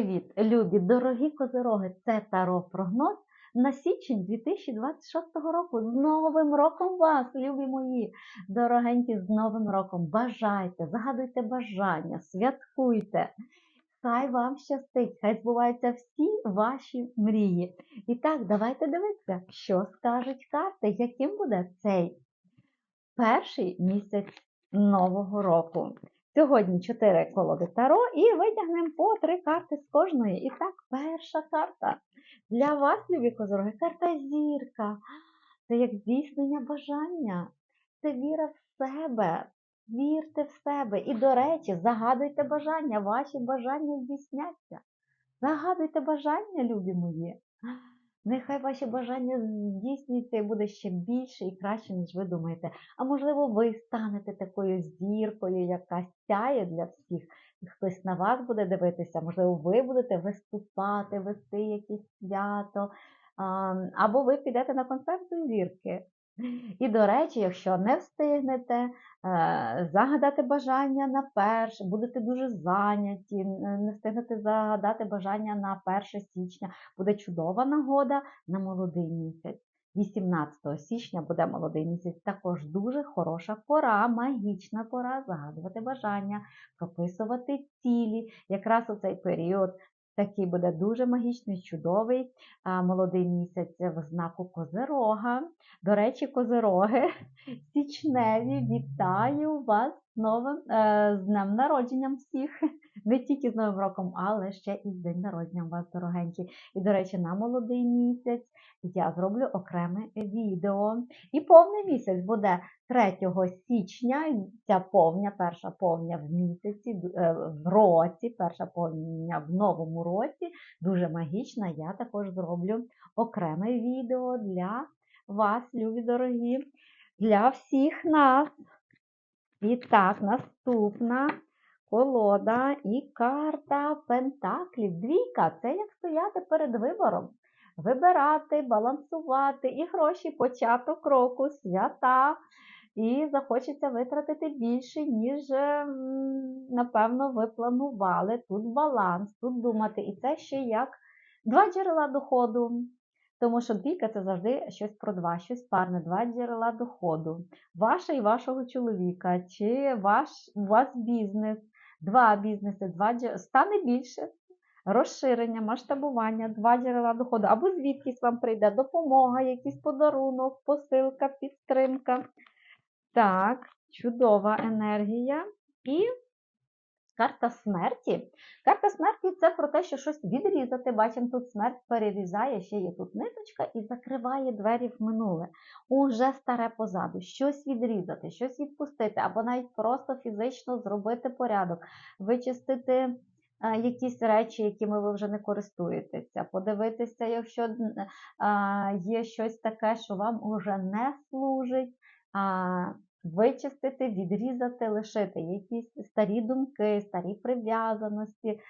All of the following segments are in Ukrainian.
Привіт, любі, дорогі козироги! Це Таро прогноз на січень 2026 року. З Новим роком вас, любі мої, дорогенькі, з Новим роком! Бажайте, загадуйте бажання, святкуйте. Хай вам щастить, хай збуваються всі ваші мрії. І так, давайте дивитися, що скажуть карти, яким буде цей перший місяць нового року. Сьогодні 4 колоди Таро і витягнемо по 3 карти з кожної. І так, перша карта для вас, любі козороги, карта зірка. Це як здійснення бажання, це віра в себе. Вірте в себе. І, до речі, загадуйте бажання, ваші бажання здійсняться. Загадуйте бажання, любі мої. Нехай ваші бажання здійснюються і буде ще більше і краще, ніж ви думаєте. А можливо, ви станете такою зіркою, яка сяє для всіх. Хтось на вас буде дивитися, можливо, ви будете виступати, вести якесь свято, або ви підете на концерт зірки. І, до речі, якщо не встигнете е, загадати бажання на перше, будете дуже зайняті, не встигнете загадати бажання на 1 січня, буде чудова нагода на молодий місяць. 18 січня буде молодий місяць, також дуже хороша пора, магічна пора загадувати бажання, прописувати цілі. Якраз у цей період такий буде дуже магічний, чудовий молодий місяць в знаку Козирога. До речі, козироги січневі, вітаю вас новим е, з днем народженням всіх. Не тільки з Новим роком, але ще і з день народження вас, дорогенькі. І, до речі, на молодий місяць я зроблю окреме відео. І повний місяць буде 3 січня. Ця повня, перша повня в місяці, е, в році, перша повня в новому році. Дуже магічна. Я також зроблю окреме відео для вас, любі дорогі, для всіх нас. І так, наступна колода і карта Пентаклів. Двійка це як стояти перед вибором. Вибирати, балансувати і гроші, початок року, свята. І захочеться витратити більше, ніж, напевно, ви планували. Тут баланс, тут думати. І це ще як два джерела доходу. Тому що двійка це завжди щось про два, щось парне, два джерела доходу. Ваше і вашого чоловіка, чи ваш, у вас бізнес, два бізнеси, два джерела, стане більше. Розширення, масштабування, два джерела доходу, або звідкись вам прийде допомога, якийсь подарунок, посилка, підтримка. Так, чудова енергія. І Карта смерті. Карта смерті це про те, що щось відрізати. Бачимо, тут смерть перерізає, ще є тут ниточка і закриває двері в минуле. Уже старе позаду. Щось відрізати, щось відпустити, або навіть просто фізично зробити порядок, вичистити е, якісь речі, якими ви вже не користуєтеся. Подивитися, якщо е, є щось таке, що вам уже не служить. Вичистити, відрізати, лишити якісь старі думки, старі прив'язаності,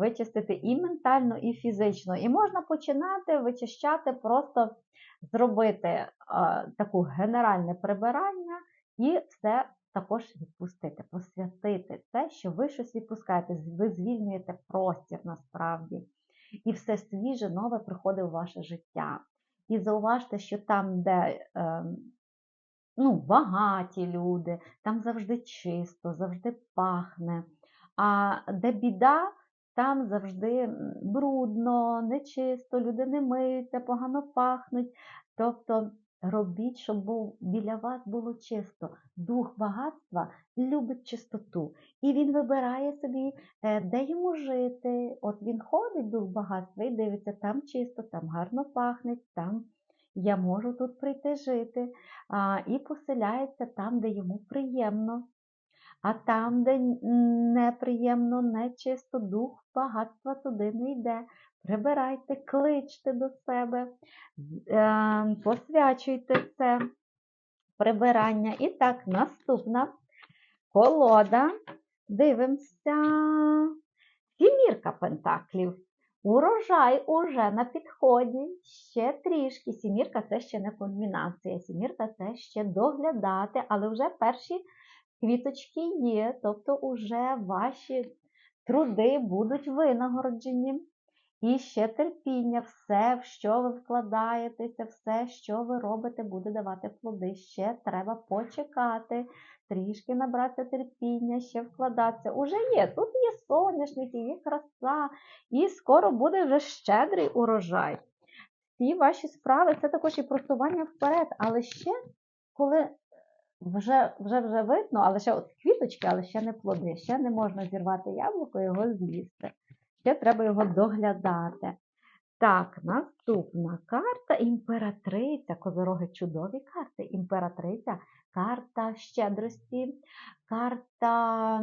вичистити і ментально, і фізично. І можна починати вичищати, просто зробити таку генеральне прибирання і все також відпустити, посвятити те, що ви щось відпускаєте, ви звільнюєте простір насправді. І все свіже, нове приходить у ваше життя. І зауважте, що там, де ем, ну, багаті люди, там завжди чисто, завжди пахне. А де біда, там завжди брудно, нечисто, люди не миються, погано пахнуть. Тобто робіть, щоб був, біля вас було чисто. Дух багатства любить чистоту. І він вибирає собі, е, де йому жити. От він ходить, дух багатства, і дивиться, там чисто, там гарно пахне, там я можу тут прийти жити, і поселяється там, де йому приємно. А там, де неприємно, нечисто, дух багатства туди не йде. Прибирайте, кличте до себе, е, посвячуйте це прибирання. І так, наступна колода. Дивимося. Сімірка пентаклів. Урожай уже на підході, ще трішки. Сімірка це ще не кульмінація. Сімірка це ще доглядати, але вже перші квіточки є, тобто вже ваші труди будуть винагороджені. І ще терпіння, все, в що ви вкладаєтеся, все, що ви робите, буде давати плоди. Ще треба почекати, трішки набратися терпіння, ще вкладатися. Уже є. Тут є соняшники, є краса, і скоро буде вже щедрий урожай. Всі ваші справи це також і просування вперед, але ще коли вже вже, вже видно, але ще от квіточки, але ще не плоди, ще не можна зірвати яблуко і його з'їсти. Ще треба його доглядати. Так, наступна карта імператриця. Козороги чудові карти. Імператриця, карта щедрості, карта,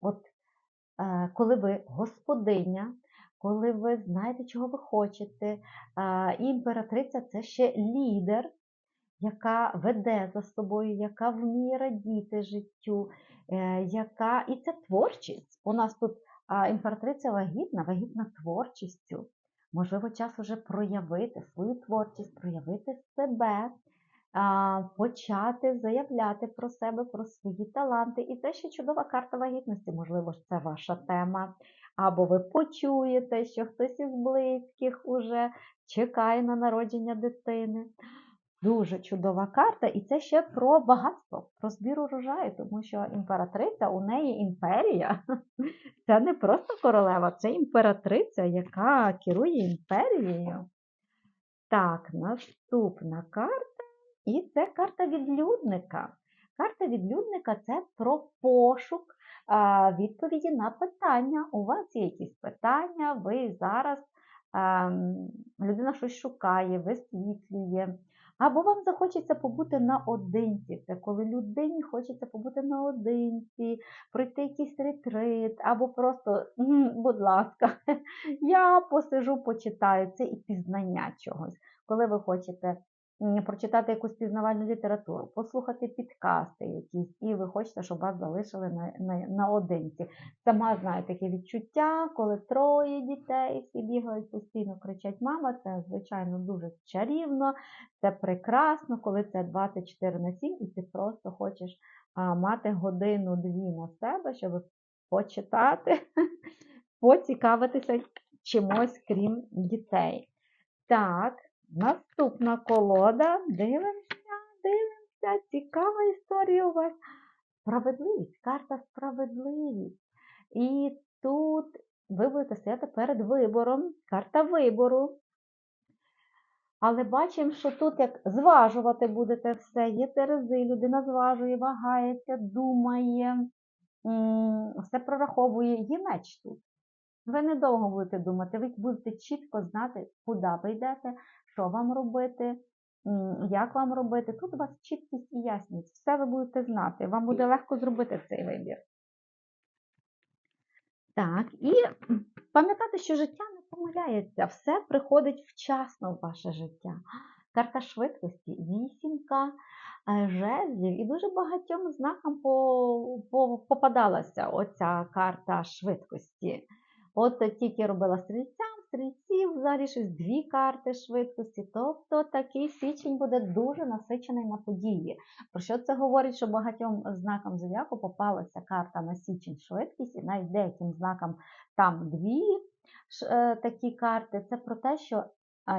от, е, коли ви господиня, коли ви знаєте, чого ви хочете. Е, імператриця це ще лідер, яка веде за собою, яка вміє радіти життю, е, яка і це творчість. У нас тут а, імператриця вагітна, вагітна творчістю. Можливо, час уже проявити свою творчість, проявити себе, почати заявляти про себе, про свої таланти. І це ще чудова карта вагітності. Можливо, це ваша тема. Або ви почуєте, що хтось із близьких уже чекає на народження дитини. Дуже чудова карта, і це ще про багатство, про збір урожаю, тому що імператриця, у неї імперія. Це не просто королева, це імператриця, яка керує імперією. Так, наступна карта. І це карта відлюдника. Карта відлюдника це про пошук відповіді на питання. У вас є якісь питання, ви зараз а, людина щось шукає, висвітлює. Або вам захочеться побути наодинці. Це коли людині хочеться побути наодинці, пройти якийсь ретрит, або просто, будь ласка, я посижу, почитаю це і пізнання чогось. Коли ви хочете прочитати якусь пізнавальну літературу, послухати підкасти якісь, і ви хочете, щоб вас залишили на, на, наодинці. Сама знаю таке відчуття, коли троє дітей всі бігають постійно, кричать Мама, це, звичайно, дуже чарівно, це прекрасно, коли це 24 на 7, і ти просто хочеш мати годину-дві на себе, щоб почитати, поцікавитися чимось, крім дітей. Так. Наступна колода. Дивимося, дивимося. Цікава історія у вас. Справедливість, карта справедливість. І тут ви будете стояти перед вибором, карта вибору. Але бачимо, що тут як зважувати будете все. Є терези, людина зважує, вагається, думає, все прораховує. Є меч тут. Ви недовго будете думати, ви будете чітко знати, куди ви йдете, що вам робити, як вам робити. Тут у вас чіткість і ясність. Все ви будете знати, вам буде легко зробити цей вибір. Так, і пам'ятати, що життя не помиляється, все приходить вчасно в ваше життя. Карта швидкості, вісімка е, жезлів, і дуже багатьом знакам попадалася оця карта швидкості. От тільки робила стрільцям, стрільців, взагалі щось дві карти швидкості. Тобто такий січень буде дуже насичений на події. Про що це говорить, що багатьом знакам зодіаку попалася карта на січень швидкість, і навіть деяким знакам там дві е, такі карти. Це про те, що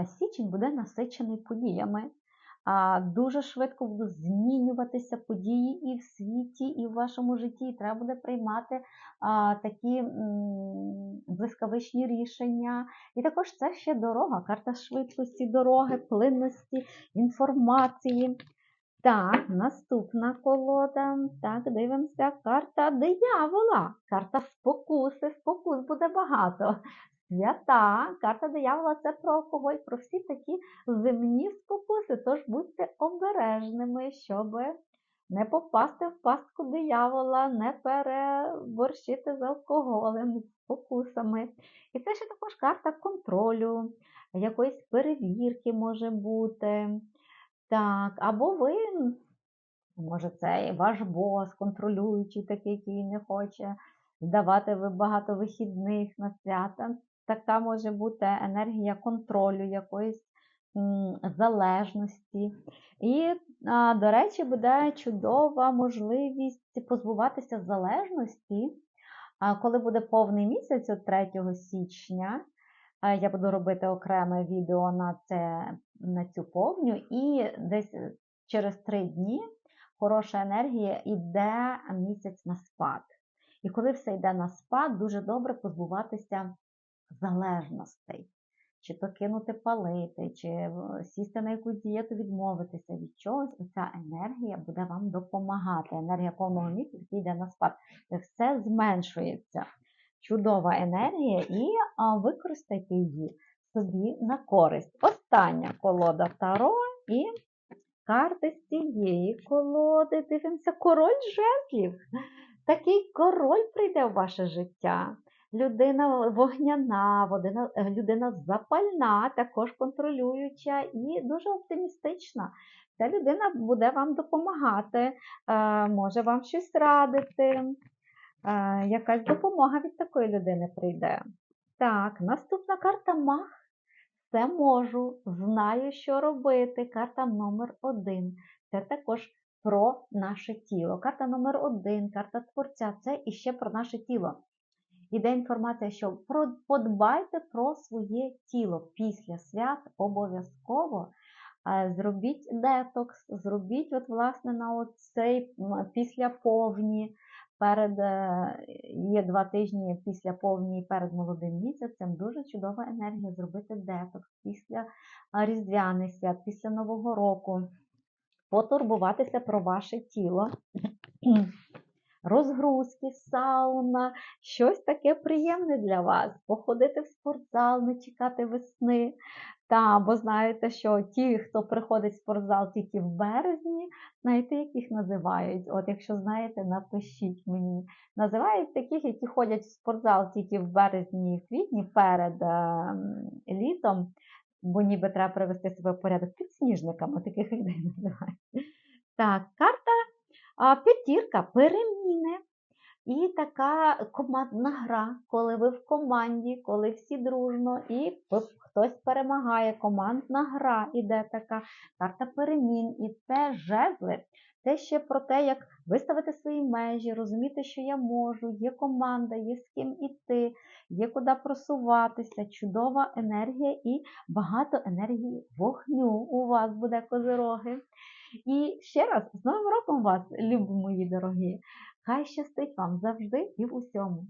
січень буде насичений подіями. Дуже швидко будуть змінюватися події і в світі, і в вашому житті. І треба буде приймати такі блискавичні рішення. І також це ще дорога, карта швидкості, дороги, плинності, інформації. Так, наступна колода. Так, дивимося, карта диявола. Карта спокуси. Спокус буде багато. Свята, карта диявола це про алкоголь, про всі такі земні спокуси. Тож будьте обережними, щоб не попасти в пастку диявола, не переборщити з алкоголем, з спокусами. І це ще також карта контролю, якоїсь перевірки може бути. Так, Або ви, може, це ваш бос, контролюючий такий, який не хоче здавати ви багато вихідних на свята така може бути енергія контролю, якоїсь залежності. І, до речі, буде чудова можливість позбуватися залежності коли буде повний місяць, от 3 січня, я буду робити окреме відео на, це, на цю повню, і десь е, через 3 дні хороша енергія йде місяць на спад. І коли все йде на спад, дуже добре позбуватися залежностей. Чи то кинути палити, чи е, сісти на якусь дієту, відмовитися від чогось, оця енергія буде вам допомагати. Енергія повного місяця який йде на спад. Це все зменшується. Чудова енергія, і використайте її собі на користь. Остання колода Таро і карти з цієї колоди. Дивимося, король жезлів. Такий король прийде в ваше життя. Людина вогняна, е, людина запальна, також контролююча і дуже оптимістична. Ця людина буде вам допомагати, е, може вам щось радити. Е, Якась допомога від такої людини прийде. Так, наступна карта Мах. Все можу, знаю, що робити. Карта номер один. Це також про наше тіло. Карта номер один, карта творця це іще про наше тіло. Іде інформація, що подбайте про своє тіло після свят обов'язково. е, Зробіть детокс, зробіть, от, власне, на цей після повні, перед, е, є два тижні після повні перед молодим місяцем. Дуже чудова енергія зробити детокс після різдвяних свят, після Нового року. Потурбуватися про ваше тіло. Розгрузки, сауна, щось таке приємне для вас. Походити в спортзал, не чекати весни. Та, бо знаєте, що ті, хто приходить в спортзал тільки в березні, знаєте, як їх називають? От якщо знаєте, напишіть мені. Називають таких, які ходять в спортзал тільки в березні і в квітні перед е, літом, бо ніби треба привести себе в порядок підсніжниками, таких людей називають. Так, карта п'ятірка переміни. І така командна гра, коли ви в команді, коли всі дружно, і хтось перемагає. Командна гра іде така карта перемін. І це жезли. Це ще про те, як виставити свої межі, розуміти, що я можу, є команда, є з ким іти, є куди просуватися, чудова енергія і багато енергії вогню у вас буде козироги. І ще раз, з Новим роком вас, любі мої дорогі! Хай щастить вам завжди і в усьому.